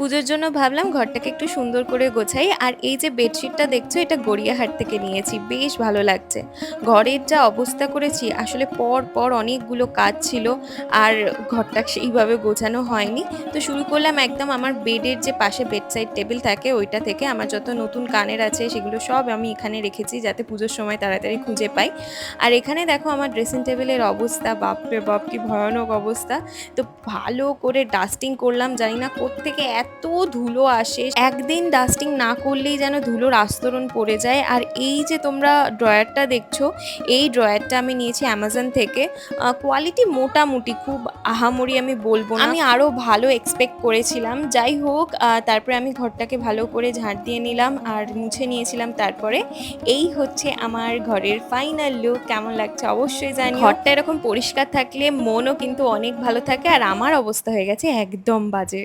পুজোর জন্য ভাবলাম ঘরটাকে একটু সুন্দর করে গোছাই, আর এই যে বেডশিটটা দেখছ, এটা গড়িয়াহাট থেকে নিয়েছি। বেশ ভালো লাগছে। ঘরের যা অবস্থা করেছি, আসলে পর পর অনেকগুলো কাজ ছিল, আর ঘরটা সেইভাবে গোছানো হয়নি। তো শুরু করলাম একদম আমার বেডের যে পাশে বেড সাইড টেবিল থাকে, ওইটা থেকে। আমার যত নতুন কানের আছে, সেগুলো সব আমি এখানে রেখেছি, যাতে পুজোর সময় তাড়াতাড়ি খুঁজে পাই। আর এখানে দেখো আমার ড্রেসিং টেবিলের অবস্থা, বাপরে বাপ, কি ভয়ানক অবস্থা। তো ভালো করে ডাস্টিং করলাম, জানি না কোত্থেকে এত ধুলো আসে একদিন ডাস্টিং না করলেই যেন ধুলোর আস্তরণ পড়ে যায়। আর এই যে তোমরা ড্রয়ারটা দেখছ এই ড্রয়ারটা আমি নিয়েছি অ্যামাজন থেকে। কোয়ালিটি মোটামুটি খুব আহামরি আমি বলব না। আমি আরও ভালো এক্সপেক্ট করেছিলাম। যাই হোক তারপরে আমি ঘরটাকে ভালো করে ঝাঁট দিয়ে নিলাম আর মুছে নিয়েছিলাম তারপরে। এই হচ্ছে আমার ঘরের ফাইনাল লুক কেমন লাগছে অবশ্যই জানি ঘরটা এরকম পরিষ্কার থাকলে মনও কিন্তু অনেক ভালো থাকে আর আমার অবস্থা হয়ে গেছে একদম বাজে।